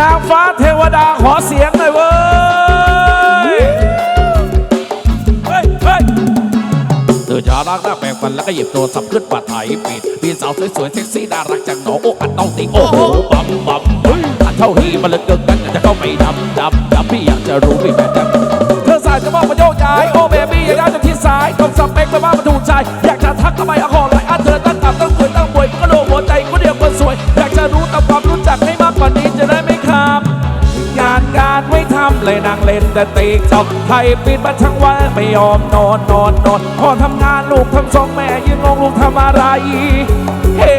นางฟ้าเทวดาขอเสียงหน่อยเว้ยเฮ้ยเฮ้ยเธอจะรักหน้าแปลกฟันแล้วก็หยิบโทรศัพท์ขึ้นมาถ่ายปิดมีสาวสวยๆเซ็กซี่น่ารักจังหนอโอ้อันต้องติงโอ้โหบัมบัมเฮ้ยอันเท่าที่มันเหลยเกินกันจะเข้าไปดำดำดำพี่อยากจะรู้พี่แม่จังเธอสายจะมองมาโยกย้ายโอ้เบบี้อยากได้จะที่สายตรงสเปคไปว่ามันถูกใจอยากจะทักทำไมอะขอ เลยนั่งเล่นแต่ติ๊กตอกไทยปิดมาทั้งวันไม่ยอมนอนนอนนอนพอทำงานลูกทำสองแม่ยืนงงลูกทำอะไรเฮ้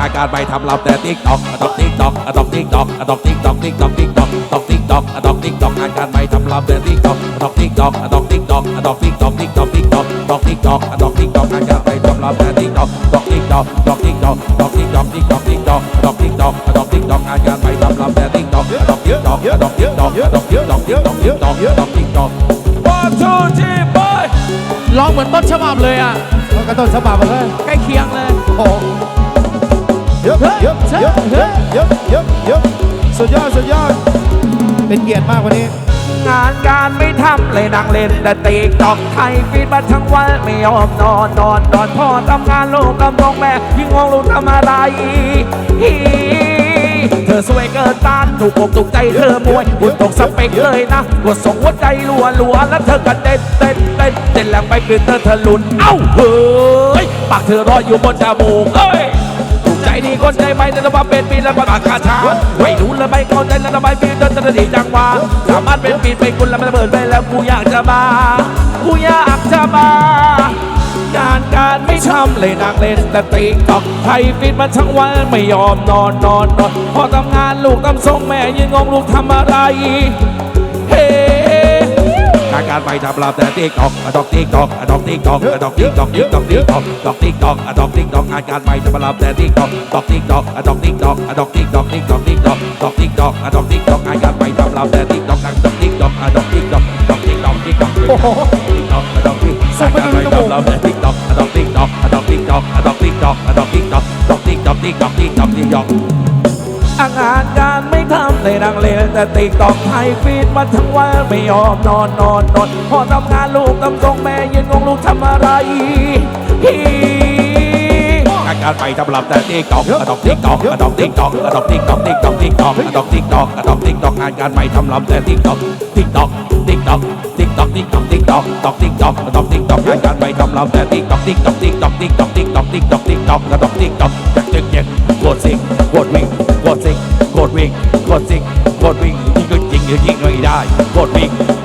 อาการไปทำเราแต่ติ๊กตอกตอกติ๊กตอกตอกติ๊กตอกตอกติ๊กตอกติ๊กตอกติ๊กตอกตอกติ๊กตอกตอกติ๊กตอกอาการไปทำเราแต่ติ๊กตอกตอกติ๊กตอกตอกติ๊กตอกตอกติ๊กตอกติ๊กตอกติ๊กตอกตอกติ๊กตอกตอกติ๊กตอกอาการไปทำเราแต่ติ๊กตอกตอกติ๊กตอกตอกติ๊กตอกตอกติ๊กตอกติ๊กตอกติ๊กตอกตอกติ๊กตอกตอก ร้องเหมือนต้นฉบับเลยอะมันก็ต้นฉบับเลยใกล้เคียงเลยโอ้เยอะเยอะเยอะเยอะเยอะเยอะเยอะสุดยอดสุดยอดเป็นเกียรติมากวันนี้ งานการไม่ทำเลยนั่งเล่นแต่ติ๊กตอกไทยฟีดมาทั้งวันไม่ยอมนอนนอนนอนพ่อทำงานลูกกำลงแม่ยิ่งงงลูกทำอะไรฮี เธอสวยเกินต้านถูกอกถูกใจเธอมวยบุญตกสเปกเลยนะกดส่งหัวใจรัวรัวแล้วเธอก็เต้นเต้นเต้นเต้นแรงไปคือเธอเธอหลุนเอ้าเฮ้ยปากเธอรอยอยู่บนจมูกเอ้ยถูกใจดีคนใจไม่แต่ว่าเป็นปีแล้วปากกาชาไม่รู้แล้วไม่เข้าใจแล้วทำไมปีนจนจะดีจังวะสามารถเป็นปีนเป็นคุณแล้วมันระเบิดไปแล้วกูอยากจะมากูอยากจะมา การการไม่ทำเลยนางเล่นแต่ติ๊กตอกไทยฟิตมาทั้งวันไม่ยอมนอนนอนนอนพอทำงานลูกทำส่งแม่ยืนงงลูกทำอะไรเฮ้การการไปทำลาแต่ติ๊กตอกดอกติ๊กตอกดอกติ๊กตอกดอกติ๊กตอกติ๊กตอกติ๊กตอกดอกติ๊กตอกดอกติ๊กตอกการการไปทำลาแต่ติ๊กตอกดอกติ๊กตอกดอกติ๊กตอกดอกติ๊กตอกติ๊กตอกติ๊กตอกดอกติ๊กตอกดอกติ๊กตอกการการไปทำลาแต่ติ๊กตอกดอกติ๊กตอกดอกติ๊กตอกดอกติ๊กตอกติ๊กตอกติ๊กตอกติ๊กตอกดอกติ๊กการไปทำลาแต่ติ๊กตอกดอกติ๊ก อกติ๊กตอกดอกติ๊กตอกดอกติ๊กตอกติ๊กตอกติ๊กตอกติ๊กตอกอางานการไม่ทำเลยนังเลนแต่ติ๊กตอกไทยฟีดมาทั้งวันไม่ยอมนอนนอนนอนพอทำงานลูกทำทรงแม่ยืนงงลูกทำอะไรฮีอา การไปทำลำแต่ติ๊กตอกดอกติ๊กตอกดอกติ๊กตอกดอกติ๊กตอกติ๊กตอกติ๊กตอกดอกติ๊กตอกดอกติ๊กตอกอาการไปทำลำแต่ติ๊กตอกติ๊กตอกติ๊กตอกติ๊กตอกติ๊กตอกติ๊กตอกดอกติ๊กตอกดอกติ๊กตอกอาการไปทำลำแต่ติ๊กตอกติ๊กตอกติ๊กตอกติ๊กตอกติ๊กตอกติ๊กตอกติ๊กตอกดอกติ๊กตอกจักจึกเจ็กกดสิงกดวิ่งกดสิงกดวิ่งกดสิงกดวิ่งยิงก็ยิงยิงไม่ได้กดวิ่ง